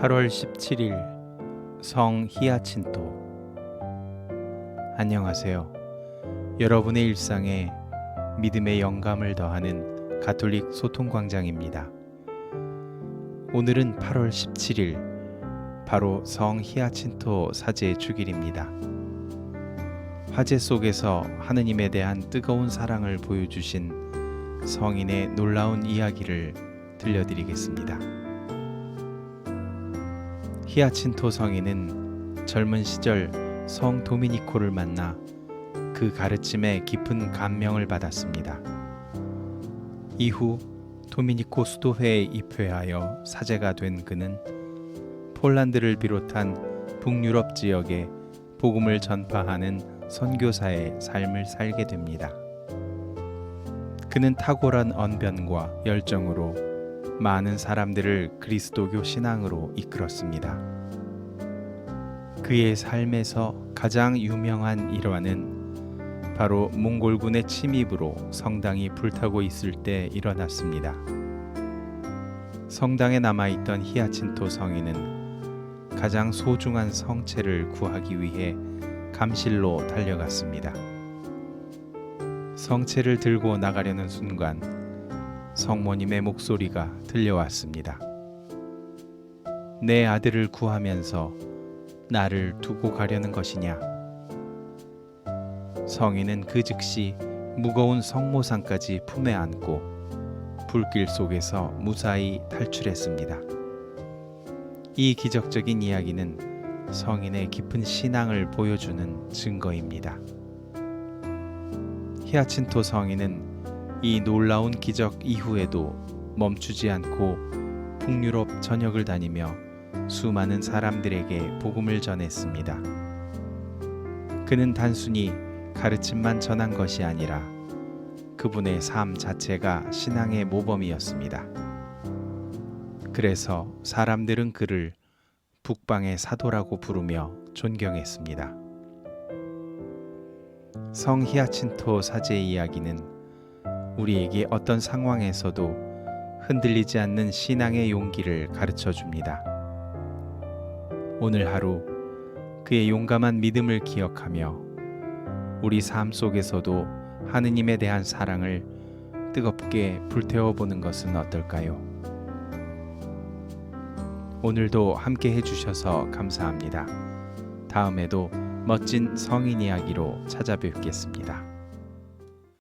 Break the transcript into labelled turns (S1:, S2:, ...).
S1: 8월 17일 성 히아친토 안녕하세요. 여러분의 일상에 믿음의 영감을 더하는 가톨릭 소통 광장입니다. 오늘은 8월 17일 바로 성 히아친토 사제의 주길입니다. 화재 속에서 하느님에 대한 뜨거운 사랑을 보여주신 성인의 놀라운 이야기를 들려드리겠습니다. 히아친토 성인은 젊은 시절 성 도미니코를 만나 그 가르침에 깊은 감명을 받았습니다. 이후 도미니코 수도회에 입회하여 사제가 된 그는 폴란드를 비롯한 북유럽 지역에 복음을 전파하는 선교사의 삶을 살게 됩니다. 그는 탁월한 언변과 열정으로 많은 사람들을 그리스도교 신앙으로 이끌었습니다. 그의 삶에서 가장 유명한 일화는 바로 몽골군의 침입으로 성당이 불타고 있을 때 일어났습니다. 성당에 남아있던 히아친토 성인은 가장 소중한 성체를 구하기 위해 감실로 달려갔습니다. 성체를 들고 나가려는 순간 성모님의 목소리가 들려왔습니다. 내 아들을 구하면서 나를 두고 가려는 것이냐? 성인은 그 즉시 무거운 성모상까지 품에 안고 불길 속에서 무사히 탈출했습니다. 이 기적적인 이야기는 성인의 깊은 신앙을 보여주는 증거입니다. 히아친토 성인은 이 놀라운 기적 이후에도 멈추지 않고 북유럽 전역을 다니며 수많은 사람들에게 복음을 전했습니다. 그는 단순히 가르침만 전한 것이 아니라 그분의 삶 자체가 신앙의 모범이었습니다. 그래서 사람들은 그를 북방의 사도라고 부르며 존경했습니다. 성 히아친토 사제의 이야기는 우리에게 어떤 상황에서도 흔들리지 않는 신앙의 용기를 가르쳐 줍니다. 오늘 하루 그의 용감한 믿음을 기억하며 우리 삶 속에서도 하느님에 대한 사랑을 뜨겁게 불태워 보는 것은 어떨까요? 오늘도 함께 해주셔서 감사합니다. 다음에도 멋진 성인 이야기로 찾아뵙겠습니다.